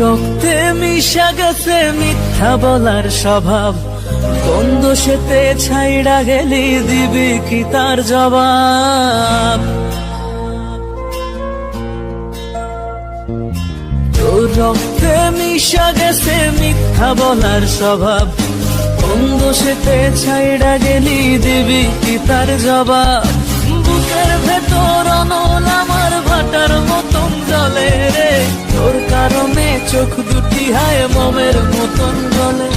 রক্তে মিশা গেছে মিথ্যা বলার স্বভাব। কোন দোষেতে ছাইড়া গেলি দিবি কি তার জবাব? রক্তে মিশা গেছে মিথ্যা বলার স্বভাব। কোন দোষেতে ছাইড়া গেলি দিবি কি তার জবাব? চোখ দুটি হায় মমের মতন জলে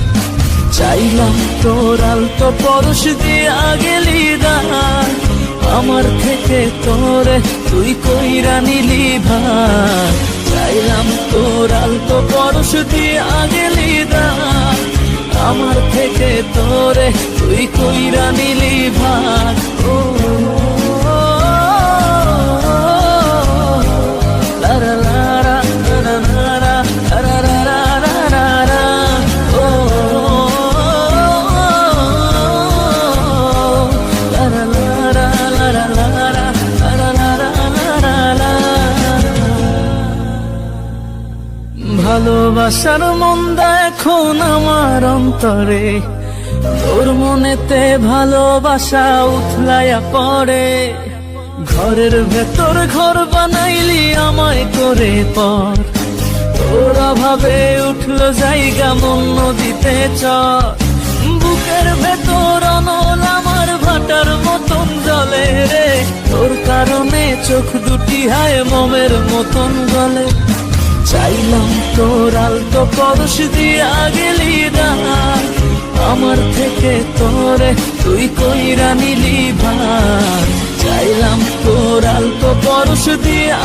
চাইলাম তোর আলতো পরশ দিয়া গেলি দান আমার থেকে তোরে, তুই কইরা নিলি ভাই চাইলাম তোর আলতো পরশ দিয়া গেলি দান আমার থেকে তোরে, তুই কইরা নিলি ভাই ভালোবাসার মন্দা এখন আমার অন্তরে। তোর মনেতে ভালোবাসা উথলাইয়া পড়ে। ঘরের ভেতর ঘর বানাইলি আমায় করে পর। তোর অভাবে উঠল জায়গা মন নদীতে চর। বুকের ভেতর অনল আমার ভাটার মতন জলে রে। তোর কারণে চোখ দুটি হায় মমের মতন গলে চাইলাম তোর আলতো পরশ দিয়া গেলি আমার থেকে তোরে তুই কইরা নিলি ভাই চাইলাম তোর আলতো পরশ দিয়া